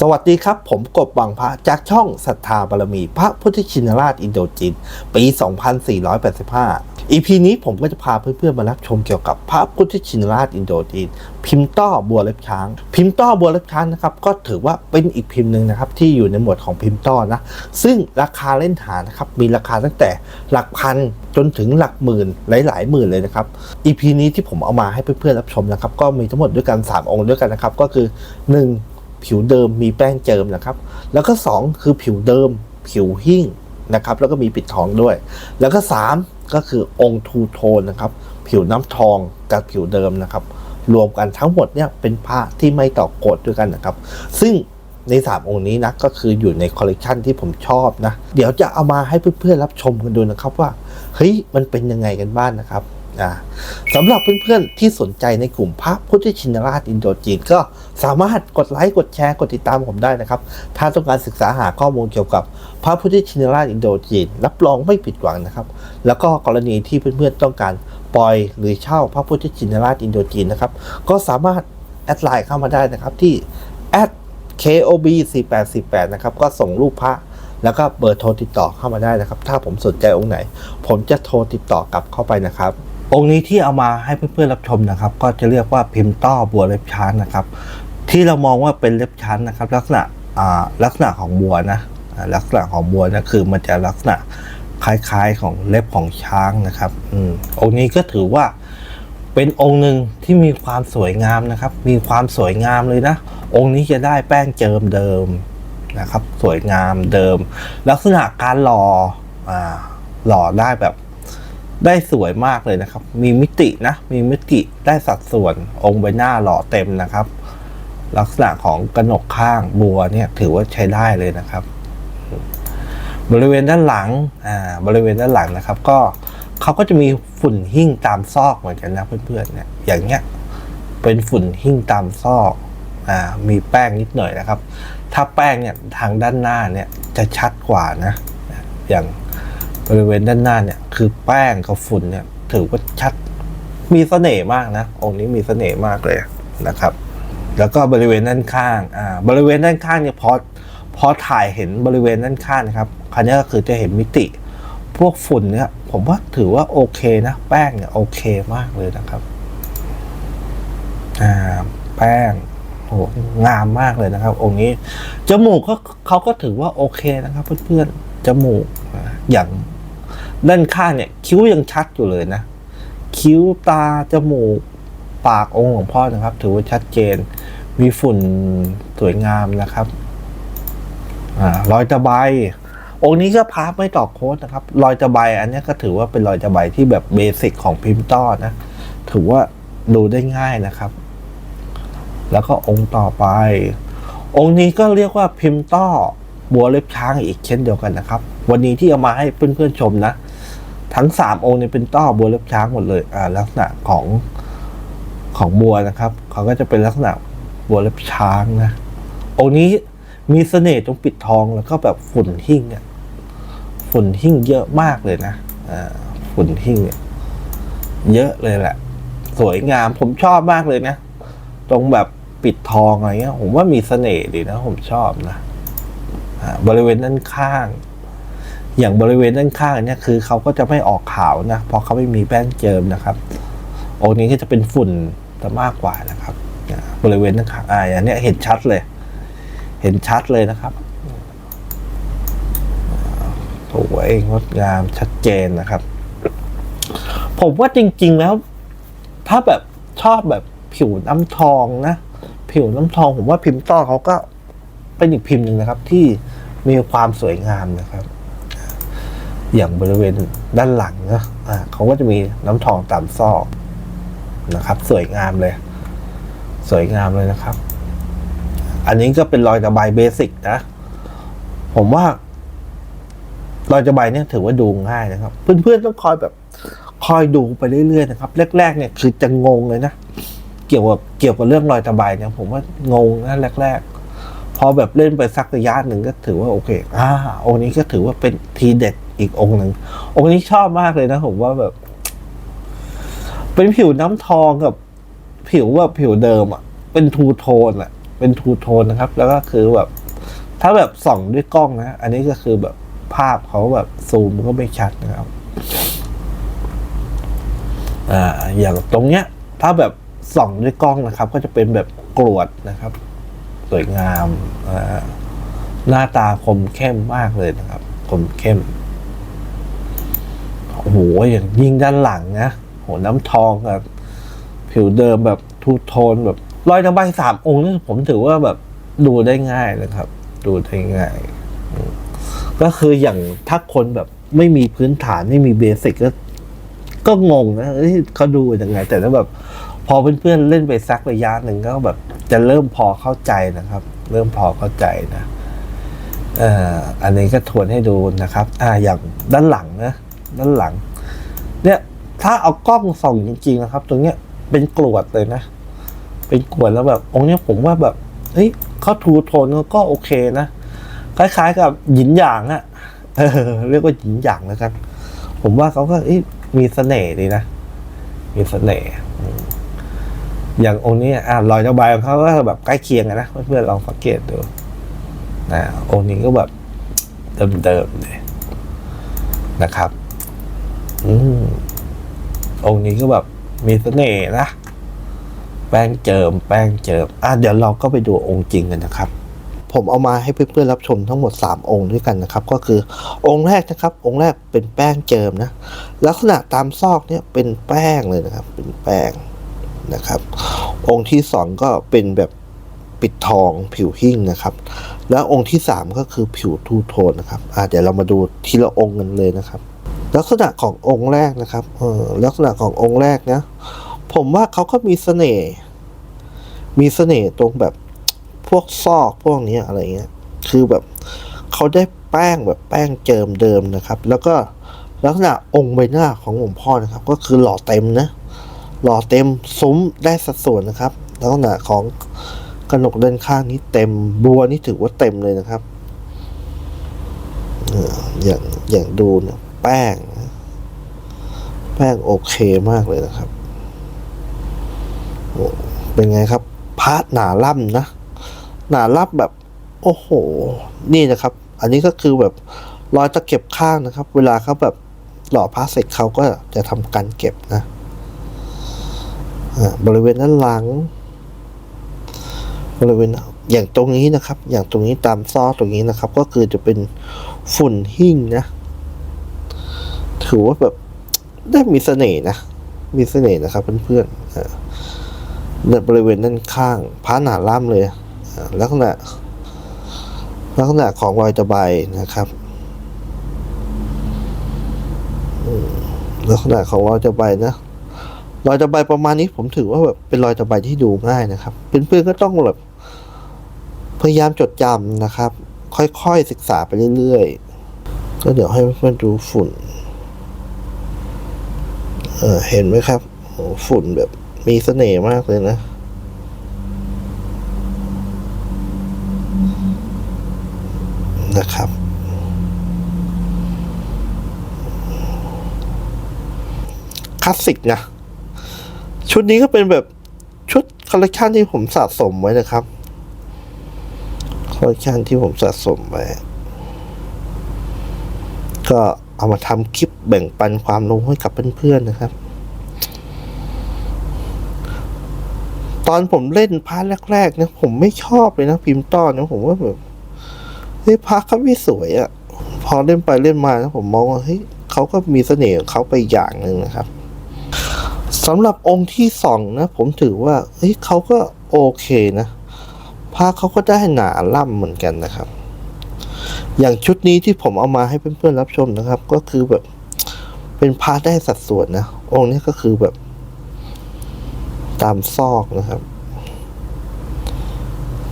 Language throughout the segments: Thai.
สวัสดีครับ ผมกบวังพระจากช่องศรัทธาบารมี พระพุทธชินราชอินโดจีนปี 2485 EP นี้ผมก็จะพาเพื่อนๆมารับชมเกี่ยวกับพระพุทธชินราชอินโดจีนพิมพ์ต้อบัวเล็บช้าง พิมพ์ต้อบัวเล็บช้างนะครับก็ถือว่าเป็นอีกพิมพ์หนึ่งนะครับที่อยู่ในหมวดของพิมพ์ต้อนะซึ่งราคาเล่นหานะครับมีราคาตั้งแต่หลักพันจนถึงหลักหมื่นหลายๆหมื่นเลยนะครับ EP นี้ที่ผมเอามาให้เพื่อนๆรับชมนะครับก็มีทั้งหมดด้วยกันสามองค์ด้วยกันนะครับก็คือหนึ่ง ผิวเดิมมีแป้งเจิมนะครับ แล้วก็ 2 คือผิวเดิม ผิวหิ่งนะครับ แล้วก็มีปิดทองด้วย แล้วก็ 3 ก็คือองค์ทูโทนนะครับ ผิวน้ำทองกับผิวเดิมนะครับ รวมกันทั้งหมดเนี่ยเป็นพระที่ไม่ต่อกฎด้วยกันนะครับ ซึ่งใน 3 องค์นี้นะก็คืออยู่ในคอลเลกชันที่ผมชอบนะ เดี๋ยวจะเอามาให้เพื่อนๆรับชมกันดูนะครับว่าเฮ้ยมันเป็นยังไงกันบ้างนะครับ อ่าสำหรับเพื่อนๆที่สนใจในกลุ่มพระพุทธชินราชอินโดจีนก็สามารถกดไลค์กดแชร์กดติดตามผมได้นะครับ ถ้าต้องการศึกษาหาข้อมูลเกี่ยวกับพระพุทธชินราชอินโดจีนรับรองไม่ผิดหวังนะครับ แล้วก็กรณีที่เพื่อนๆต้องการปล่อยหรือเช่าพระพุทธชินราชอินโดจีนนะครับ ก็สามารถแอดไลน์เข้ามาได้นะครับที่ kob 4848นะครับก็ส่งรูปพระแล้วก็เบอร์โทรติดต่อเข้ามาได้นะครับ ถ้าผมสนใจองค์ไหน ผมจะโทรติดต่อกลับเข้าไปนะครับ องค์นี้ที่เอามาให้เพื่อนๆรับชมนะครับ ก็จะเรียกว่าพิมพ์ต้อบัวเล็บช้างนะครับ ที่เรามองว่าเป็นเล็บช้างนะครับ ลักษณะลักษณะของบัวนะลักษณะของบัวนะคือมันจะลักษณะคล้ายๆของเล็บของช้างนะครับอืมองค์นี้ก็ถือว่าเป็นองค์หนึ่งที่มีความสวยงามนะครับ มีความสวยงามเลยนะ องค์นี้จะได้แป้งเจิมเดิมนะครับ สวยงามเดิม ลักษณะการหล่ออ่าหล่อได้แบบ ได้สวยมากเลยนะครับ มีมิตินะ มีมิติได้สัดส่วนองค์ใบหน้าหล่อเต็มนะครับ ลักษณะของกระหนกข้างบัวเนี่ยถือว่าใช้ได้เลยนะครับ บริเวณด้านหลัง อ่า บริเวณด้านหลังนะครับ ก็เขาก็จะมีฝุ่นหิ้งตามซอกเหมือนกันนะเพื่อนๆเนี่ย อย่างเงี้ย เป็นฝุ่นหิ้งตามซอก อ่า มีแป้งนิดหน่อยนะครับ ถ้าแป้งเนี่ยทางด้านหน้าเนี่ยจะชัดกว่านะ อย่าง บริเวณด้านหน้าเนี่ยคือแป้งกับฝุ่นเนี่ยถือว่าชัดมีเสน่ห์มากนะ องค์นี้มีเสน่ห์มากเลยนะครับ แล้วก็บริเวณด้านข้างอ่าบริเวณด้านข้างเนี่ยพอพอถ่ายเห็นบริเวณด้านข้างนะครับคราวนี้ก็คือจะเห็นมิติ พวกฝุ่นเนี่ยผมว่าถือว่าโอเคนะ แป้งเนี่ยโอเคมากเลยนะครับอ่าแป้งโอ้งามมากเลยนะครับ องค์นี้จมูกก็เขาก็ถือว่าโอเคนะครับ เพื่อนๆจมูกอย่าง ด้านข้างเนี่ยคิ้วยังชัดอยู่เลยนะ คิ้วตาจมูกปากองค์หลวงพ่อนะครับ ถือว่าชัดเจน มีฝุ่นสวยงามนะครับอรอยตะไบองค์นี้ก็พาร์ไม่ต่อโค้ดนะครับ รอยตะไบอันนี้ก็ถือว่าเป็นรอยตะไบที่แบบเบสิกของพิมพ์ต้อนะ ถือว่าดูได้ง่ายนะครับ แล้วก็องค์ต่อไป องค์นี้ก็เรียกว่าพิมพ์ต้อบัวเล็บช้างอีกเช่นเดียวกันนะครับ วันนี้ที่เอามาให้เพื่อนๆชมนะ ทั้งสามองค์เนี้เป็นต้อบัวเล็บช้างหมดเลยอ่าลักษณะของของบัวนะครับเขาก็จะเป็นลักษณะบัวเล็บช้างนะองค์นี้มีเสน่ห์ตรงปิดทองแล้วก็แบบฝุ่นหิ้งเนี่ยฝุ่นหิ้งเยอะมากเลยนะอ่าฝุ่นหิ้งเนี่ยเยอะเลยแหละ สวยงามผมชอบมากเลยนะ ตรงแบบปิดทองอะไรเงี้ย ผมว่ามีเสน่ห์ดีนะ ผมชอบนะบริเวณด้านข้าง อย่างบริเวณด้านข้างเนี่ยคือเขาก็จะไม่ออกขาวนะเพราะเขาไม่มีแป้งเจิมนะครับองค์นี้ก็จะเป็นฝุ่นจะมากกว่านะครับบริเวณด้านข้างอ่าอย่างนี้เห็นชัดเลย เห็นชัดเลยนะครับสวยงดงามชัดเจนนะครับ ผมว่าจริง ๆแล้ว ถ้าแบบชอบแบบผิวน้ำทองนะ ผิวน้ำทองผมว่าพิมพ์ต้อเขาก็เป็นอีกพิมพ์หนึ่งนะครับ ที่มีความสวยงามนะครับ อย่างบริเวณด้านหลังนะอ่าเขาก็จะมีน้ำทองตามซอกนะครับ สวยงามเลย สวยงามเลยนะครับ อันนี้ก็เป็นรอยตะไบเบสิกนะ ผมว่ารอยตะไบเนี่ยถือว่าดูง่ายนะครับ เพื่อนๆต้องคอยแบบคอยดูไปเรื่อยๆนะครับ แรกๆเนี่ยคือจะงงเลยนะ เกี่ยวกับเกี่ยวกับเรื่องรอยตะไบเนี่ยผมว่างงนะแรก ๆ พอแบบเล่นไปสักระยะหนึ่งก็ถือว่าโอเค อ่าองนี้ก็ถือว่าเป็นทีเด็ด อีกองค์หนึ่งองค์นี้ชอบมากเลยนะผมว่าแบบ เป็นผิวน้ำทองกับ ผิวว่าผิวเดิมอะ เป็นทูโทนอะ เป็นทูโทนนะครับ แล้วก็คือแบบ ถ้าแบบส่องด้วยกล้องนะ อันนี้ก็คือแบบภาพเขาแบบซูมก็ไม่ชัดนะครับอ่าอย่างตรงเนี้ย ถ้าแบบส่องด้วยกล้องนะครับ ก็จะเป็นแบบกรวดนะครับ สวยงามอ่าหน้าตาคมเข้มมากเลยนะครับ คมเข้ม โอ้โหอย่างยิ่งด้านหลังนะโหน้ำทองกับผิวเดิมแบบทูโทนแบบรอยตะไบสามองค์นี่ผมถือว่าแบบดูได้ง่ายเลยครับ ดูได้ง่าย ก็คืออย่างถ้าคนแบบไม่มีพื้นฐานไม่มีเบสิกก็ก็งงนะเอ้ยเขาดูยังไง แต่ถ้าแบบ พอเพื่อนๆเล่นไปสักระยะหนึ่งก็แบบ จะเริ่มพอเข้าใจนะครับ เริ่มพอเข้าใจนะอ่ออันนี้ก็ทวนให้ดูนะครับ อ่าอย่างด้านหลังนะ ด้านหลัง เนี่ยถ้าเอากล้องส่องจริง ๆ นะครับ ตรงเนี้ยเป็นกรวดเลยนะ เป็นกรวดแล้วแบบองค์เนี้ยผมว่าแบบเฮ้ยเขาทูโทนก็โอเคนะ คล้าย ๆ กับหยินหยางอะเออเรียกว่าหยินหยางแล้วกัน ผมว่าเขาก็มีเสน่ห์ดีนะ มีเสน่ห์อย่างองค์นี้อะรอยเจ้าใบของเขาก็แบบใกล้เคียงกันนะเพื่อนๆลองสังเกตดูนะองค์นี้ก็แบบเดิมๆเลยนะครับ อืมองค์นี้ก็แบบมีเสน่ห์นะ แป้งเจิม แป้งเจิม อะเดี๋ยวเราก็ไปดูองค์จริงกันนะครับ ผมเอามาให้เพื่อนๆรับชมทั้งหมด 3 องค์ด้วยกันนะครับ ก็คือองค์แรกนะครับ องค์แรกเป็นแป้งเจิมนะ ลักษณะตามซอกเนี่ยเป็นแป้งเลยนะครับ เป็นแป้งนะครับ องค์ที่สองก็เป็นแบบปิดทองผิวหิ้งนะครับ แล้วองค์ที่สามก็คือผิวทูโทนนะครับอ่าเดี๋ยวเรามาดูทีละองค์กันเลยนะครับ ลักษณะขององค์แรกนะครับเออลักษณะขององค์แรกนะผมว่าเขาก็มีเสน่ห์มีเสน่ห์ตรงแบบพวกซอกพวกนี้อะไรเงี้ยคือแบบเขาได้แป้งแบบแป้งเจิมเดิมนะครับ แล้วก็ลักษณะองค์ใบหน้าของหลวงพ่อนะครับ ก็คือหล่อเต็มนะหล่อเต็มซุ้มได้สัดส่วนนะครับ ลักษณะของกระหนกด้านข้างนี้เต็มบัวนี่ถือว่าเต็มเลยนะครับเอออย่างอย่างดูเนี่ย แป้ง แป้งโอเคมากเลยนะครับ เป็นไงครับพาร์ทหนาล่ำนะ หนาล่ำแบบ โอ้โห นี่นะครับ อันนี้ก็คือแบบรอยตะเก็บข้างนะครับ เวลาเขาแบบหล่อพระเสร็จเขาก็จะทำการเก็บนะบริเวณด้านหลัง บริเวณอย่างตรงนี้นะครับ อย่างตรงนี้ตามซอตรงนี้นะครับ ก็คือจะเป็นฝุ่นหิ้งนะ ถือว่าแบบได้มีเสน่ห์นะ มีเสน่ห์นะครับเพื่อนๆอ่าเนี่ยบริเวณด้านข้างพระหนาล่ำเลยลักษณะลักษณะของรอยตะไบนะครับลักษณะของรอยตะไบนะรอยตะไบประมาณนี้ผมถือว่าแบบเป็นรอยตะไบที่ดูง่ายนะครับเพื่อนๆก็ต้องแบบพยายามจดจำนะครับ ค่อยๆศึกษาไปเรื่อยๆก็เดี๋ยวให้เพื่อนๆดูฝุ่น เห็นไหมครับฝุ่นแบบมีเสน่ห์มากเลยนะ นะครับ คลาสสิกนะ ชุดนี้ก็เป็นแบบชุดคอลเลกชันที่ผมสะสมไว้นะครับ คอลเลกชันที่ผมสะสมไว้ ก็ เอามาทำคลิปแบ่งปันความรู้ให้กับเพื่อนๆนะครับ ตอนผมเล่นพาร์ทแรกๆเนี่ยผมไม่ชอบเลยนะพิมพ์ต้อนนะผมว่าแบบเฮ้ยพาร์ทเขาไม่สวยอะ่ะพอเล่นไปเล่นมานะผมมองว่าเฮ้ยเขาก็มีเสน่ห์ของเขาไปอย่างหนึ่งนะครับสำหรับองค์ที่สองนะ ผมถือว่าเฮ้ยเขาก็โอเคนะผ้าเขาก็ได้หนาล่ำเหมือนกันนะครับ อย่างชุดนี้ที่ผมเอามาให้เพื่อนๆรับชมนะครับ ก็คือแบบเป็นผ้าได้สัดส่วนนะ องค์นี้ก็คือแบบ ตามซอกนะครับ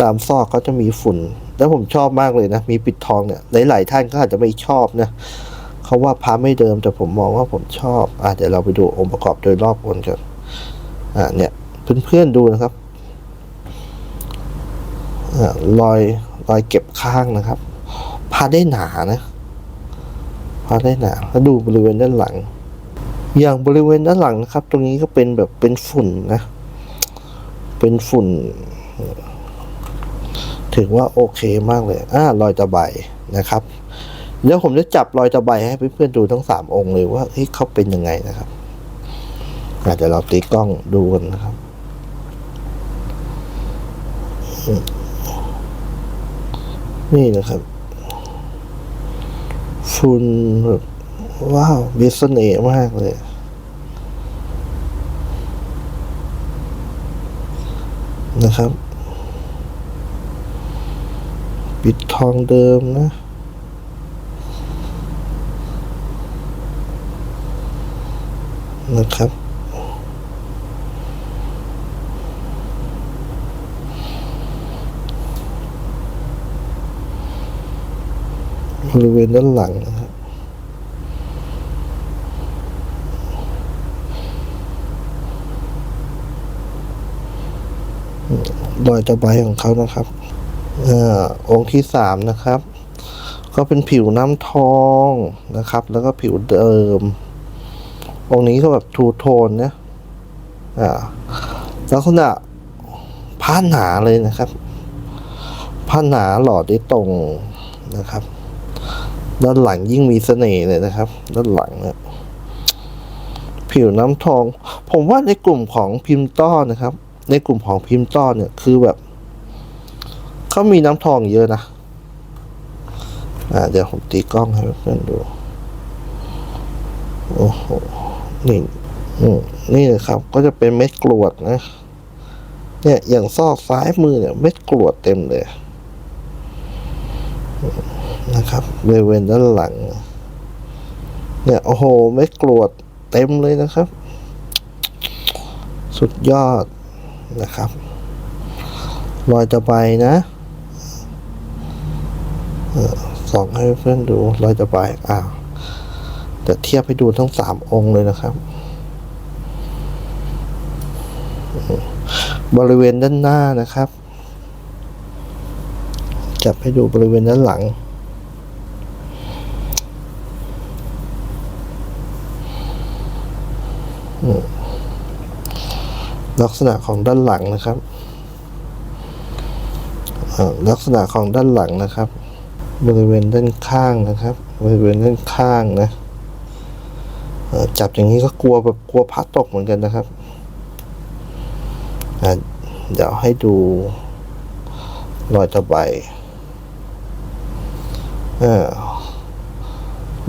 ตามซอกเขาจะมีฝุ่น แล้วผมชอบมากเลยนะ มีปิดทองเนี่ยหลายๆท่านก็อาจจะไม่ชอบนะเขาว่าพระไม่เดิมแต่ผมมองว่าผมชอบอะเดี๋ยวเราไปดูองค์ประกอบโดยรอบกันกันอ่าเนี่ยเพื่อนๆดูนะครับอ่ารอยรอยเก็บข้างนะครับ พาได้หนานะพาได้หนาแล้วดูบริเวณด้านหลัง อย่างบริเวณด้านหลังนะครับ ตรงนี้ก็เป็นแบบเป็นฝุ่นนะ เป็นฝุ่น ถือว่าโอเคมากเลยอ่ารอยตะไบนะครับเดี๋ยวผมจะจับรอยตะไบให้เพื่อนๆดูทั้งสามองค์เลยว่าเฮ้ยเขาเป็นยังไงนะครับอาจจะเราตีกล้องดูกันนะครับนี่นะครับ ฟุนแบบว้าวมีเสน่ห์มากเลย นะครับ ปิดทองเดิมนะนะครับ บริเวณด้านหลังนะครับรอยตะไบของเขานะครับอาองค์ที่สามนะครับ ก็เป็นผิวน้ำทองนะครับ แล้วก็ผิวเดิม องค์นี้ก็แบบทูโทนนะอ่าลักษณะผ้าหนาเลยนะครับผ้าหนาหล่อได้ตรงนะครับ ด้านหลังยิ่งมีเสน่ห์เลยนะครับ ด้านหลังเนี่ยผิวน้ำทอง ผมว่าในกลุ่มของพิมพ์ต้อนะครับ ในกลุ่มของพิมพ์ต้อเนี่ยคือแบบเขามีน้ำทองเยอะนะอ่าเดี๋ยวผมตีกล้องให้เพื่อนดูโอ้โหนี่นี่นะครับ ก็จะเป็นเม็ดกรวดนะ เนี่ยอย่างซอกซ้ายมือเนี่ย เม็ดกรวดเต็มเลย นะครับบริเวณด้านหลัง เนี่ยโอ้โหเม็ดกรวดเต็มเลยนะครับ สุดยอดนะครับรอยตะไบนะออสองให้เพื่อนดูรอยตะไบอ้าวแต่เทียบให้ดูทั้งสามองค์เลยนะครับ บริเวณด้านหน้านะครับ จับให้ดูบริเวณด้านหลัง ลักษณะของด้านหลังนะครับ ลักษณะของด้านหลังนะครับ บริเวณด้านข้างนะครับ บริเวณด้านข้างนะจับอย่างนี้ก็กลัวแบบกลัวพัดตกเหมือนกันนะครับ เดี๋ยวให้ดูรอยตะไบ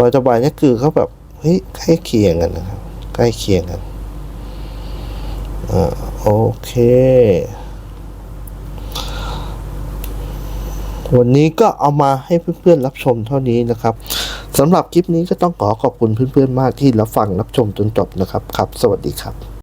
รอยตะไบนี่คือเขาแบบเฮ้ยใกล้เคียงกันนะครับ ใกล้เคียงกันอ่าโอเค วันนี้ก็เอามาให้เพื่อนๆรับชมเท่านี้นะครับสำหรับคลิปนี้ก็ต้องขอขอบคุณเพื่อนๆมากที่รับฟังรับชมจนจบนะครับ ครับ สวัสดีครับ